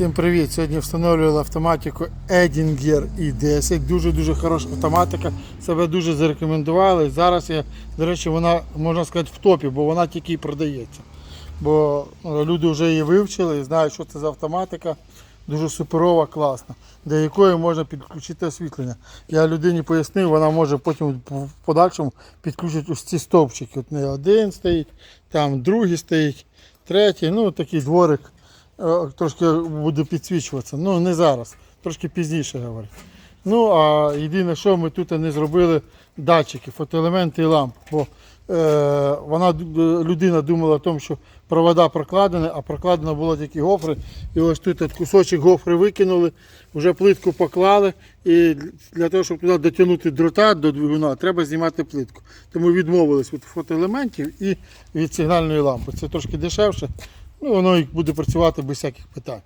Всім привіт! Сьогодні встановлювали автоматику Edinger i10. Дуже-дуже хороша автоматика. Себе дуже зарекомендували. Зараз я, до речі, вона, можна сказати, в топі, бо вона тільки і продається. Бо е, люди вже її вивчили і знають, що це за автоматика. Дуже суперова, класна, до якої можна підключити освітлення. Я людині пояснив, вона може потім в подальшому підключити ось ці стовпчики. От не один стоїть, там другий стоїть, третій, ну такий дворик трошки буде підсвічуватися. Ну не зараз, трошки пізніше говорю. Ну а єдине, що ми тут не зробили датчики, фотоелементи і ламп. Бо е, вона людина думала, о тому, що провода прокладені, а прокладено було тільки гофри. І ось тут от кусочок гофри викинули, вже плитку поклали. І для того, щоб туди дотягнути дрота до двигуна, треба знімати плитку. Тому відмовились від фотоелементів і від сигнальної лампи. Це трошки дешевше. Ну, воно буде працювати без всяких питань.